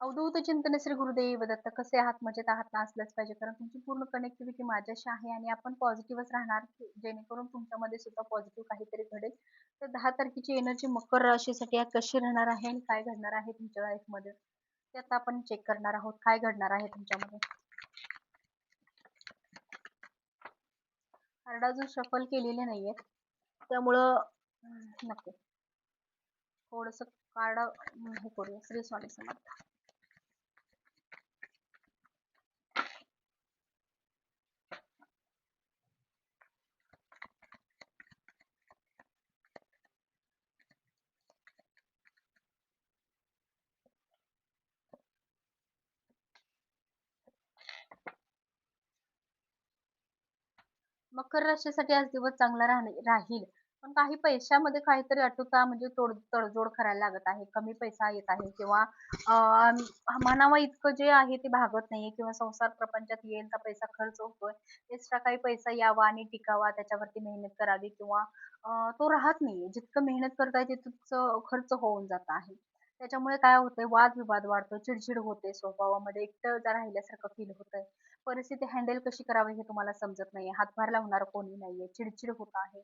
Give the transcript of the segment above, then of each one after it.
अवधूत चिंतन श्री गुरुदेव दत्त कसे आहात? मजेत आहात ना? असलंच पाहिजे. कारण तुमची पूर्ण कनेक्टिव्हिटी माझ्याशी आहे आणि आपण पॉझिटिव्हच राहणार जेणेकरून तुमच्यामध्ये सुद्धा पॉझिटिव्ह काहीतरी घडेल. तर दहा तारखेची एनर्जी मकर राशीसाठी आज कशी राहणार आहे आणि काय घडणार आहे तुमच्या लाईफमध्ये ते आता आपण चेक करणार आहोत. काय घडणार आहे तुमच्यामध्ये? कार्ड अजून शफल केलेले नाहीये त्यामुळं नक्की थोडस कार्ड हे करूया. श्री स्वामी समर्थ मकर राशीसाठी आज दिवस चांगला राहील. पण काही पैशामध्ये काहीतरी अटुता म्हणजे तोड तडजोड करायला लागत आहे. कमी पैसा येत आहे किंवा म्हणावा इतकं जे आहे ते भागत नाहीये किंवा संसार प्रपंचात येईल तर पैसा खर्च होतोय. एक्स्ट्रा काही पैसा यावा आणि टिकावा त्याच्यावरती मेहनत करावी किंवा तो राहत नाहीये. जितकं मेहनत करताय तितकं खर्च होऊन जात आहे. त्याच्यामुळे काय होतंय वादविवाद वाढतो चिडचिड होते स्वभावामध्ये एकटं राहिल्यासारखं फील होतंय. परिस्थिती हँडल कशी करावी हे तुम्हाला समजत नाहीये. हातभार लावणार कोणी नाहीये चिडचिड होत आहे.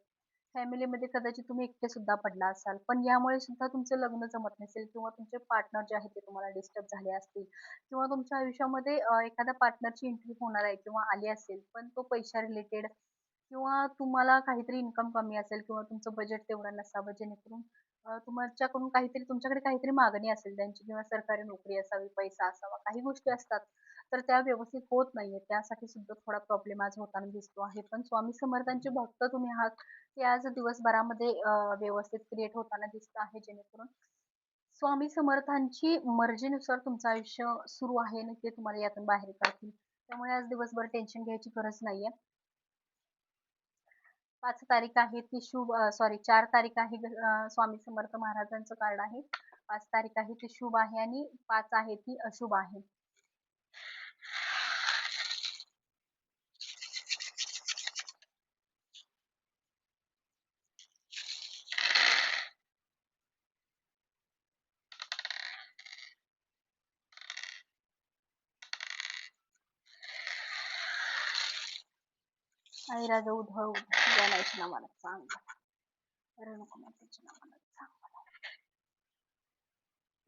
फॅमिलीमध्ये कदाचित तुम्ही एकटे सुद्धा पडला असाल पण यामुळे सुद्धा तुमचं लग्न जमत नसेल किंवा तुमचे पार्टनर जे आहेत ते तुम्हाला डिस्टर्ब झाले असतील किंवा तुमच्या आयुष्यामध्ये एखाद्या पार्टनरची एंट्री होणार आहे किंवा आली असेल पण तो पैशा रिलेटेड किंवा तुम्हाला काहीतरी इन्कम कमी असेल किंवा तुमचं बजेट तेवढं नसावं जेणेकरून तुमच्याकडून काहीतरी तुमच्याकडे काहीतरी मागणी असेल त्यांची किंवा सरकारी नोकरी असावी पैसा असावा काही गोष्टी असतात तर त्या व्यवस्थित होत नाहीये त्यासाठी सुद्धा थोडा प्रॉब्लेम आज होताना दिसतो आहे. पण स्वामी समर्थांचे भक्त तुम्ही आहात ते आज दिवसभरामध्ये व्यवस्थित क्रिएट होताना दिसत आहे जेणेकरून स्वामी समर्थांची मर्जीनुसार तुमचं आयुष्य सुरू आहे आणि ते तुम्हाला यातून बाहेर काढतील. त्यामुळे आज दिवसभर टेन्शन घ्यायची गरज नाहीये. पाच तारीख आहे ती शुभ सॉरी चार तारीख आहे स्वामी समर्थ महाराजांचं कार्ड आहे. पाच तारीख आहे ती शुभ आहे आणि पाच आहे ती अशुभ आहे. आई राजा उद्धव जनायच्या नावानं सांग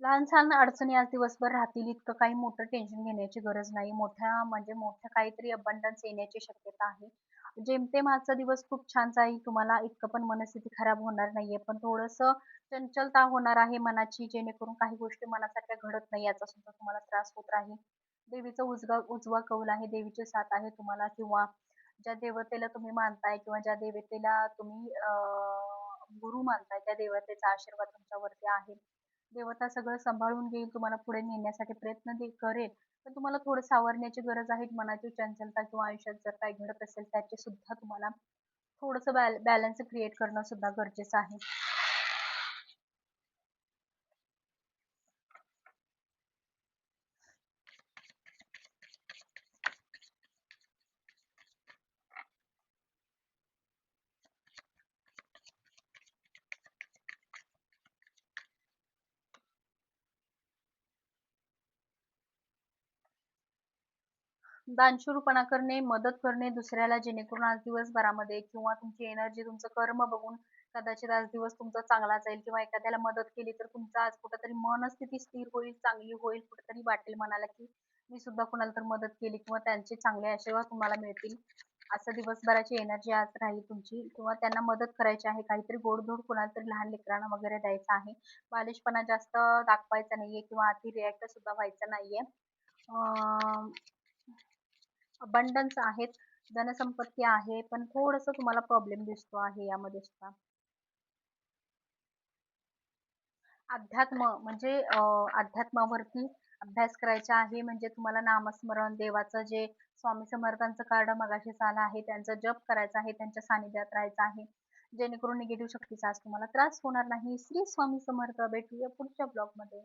लहान सहान अडचणी आज दिवसभर राहतील इतकं काही मोठं टेन्शन घेण्याची गरज नाही मोठ्या म्हणजे मोठ्या काहीतरी अबंडन्स येण्याची शक्यता आहे. जेमतेम आजचा दिवस खूप छान जाईल तुम्हाला इतकं पण मनस्थिती खराब होणार नाहीये. पण थोडस चंचलता होणार आहे मनाची जेणेकरून काही गोष्टी मनासारख्या घडत नाही याचा सुद्धा तुम्हाला त्रास होत राहील. देवीचा उजवा उजवा कौल आहे देवीचे साथ आहे तुम्हाला किंवा ज्या देवतेला तुम्ही मानताय किंवा ज्या देवतेला तुम्ही गुरु मानताय त्या देवतेचा आशीर्वाद तुमच्यावरती आहे. देवता सगळं सांभाळून घेईल तुम्हाला पुढे नेण्यासाठी प्रयत्न करेल. पण तुम्हाला थोडं सावरण्याची गरज आहे मनाची चंचलता किंवा आयुष्यात जर काही घडत असेल त्याचे सुद्धा तुम्हाला थोडस बॅलन्स क्रिएट करणं सुद्धा गरजेचं आहे. दानशूरपणा करणे मदत करणे दुसऱ्याला जेणेकरून आज दिवसभरामध्ये किंवा तुमची एनर्जी तुमचं कर्म बघून कदाचित आज दिवस तुमचा चांगला जाईल किंवा एखाद्याला मदत केली तर तुमचा आज कुठेतरी मनस्थिती स्थिर होईल चांगली होईल कुठेतरी वाटेल मनाला की मी सुद्धा कुणाला तर मदत केली किंवा त्यांचे चांगले आशीर्वाद तुम्हाला मिळतील. असं दिवसभराची एनर्जी आज राहील तुमची किंवा त्यांना मदत करायची आहे काहीतरी गोडधोड कुणाला तरी लहान लेकरांना वगैरे द्यायचा आहे. बालिशपणा जास्त दाखवायचा नाहीये किंवा अति रिॲक्ट सुद्धा व्हायचा नाहीये. अबंडन्स आहेत धनसंपत्ती आहे पण थोडस तुम्हाला प्रॉब्लेम दिसतो आहे यामध्ये सुद्धा. अध्यात्म म्हणजे अध्यात्मावरती अभ्यास करायचा आहे म्हणजे तुम्हाला नामस्मरण देवाचं जे स्वामी समर्थांचं कार्ड मगाशी आलं आहे त्यांचा जप करायचा आहे त्यांच्या सानिध्यात राहायचं आहे जेणेकरून निगेटिव्ह शक्तीचा आज तुम्हाला त्रास होणार नाही. श्री स्वामी समर्थ भेटूया पुढच्या ब्लॉगमध्ये.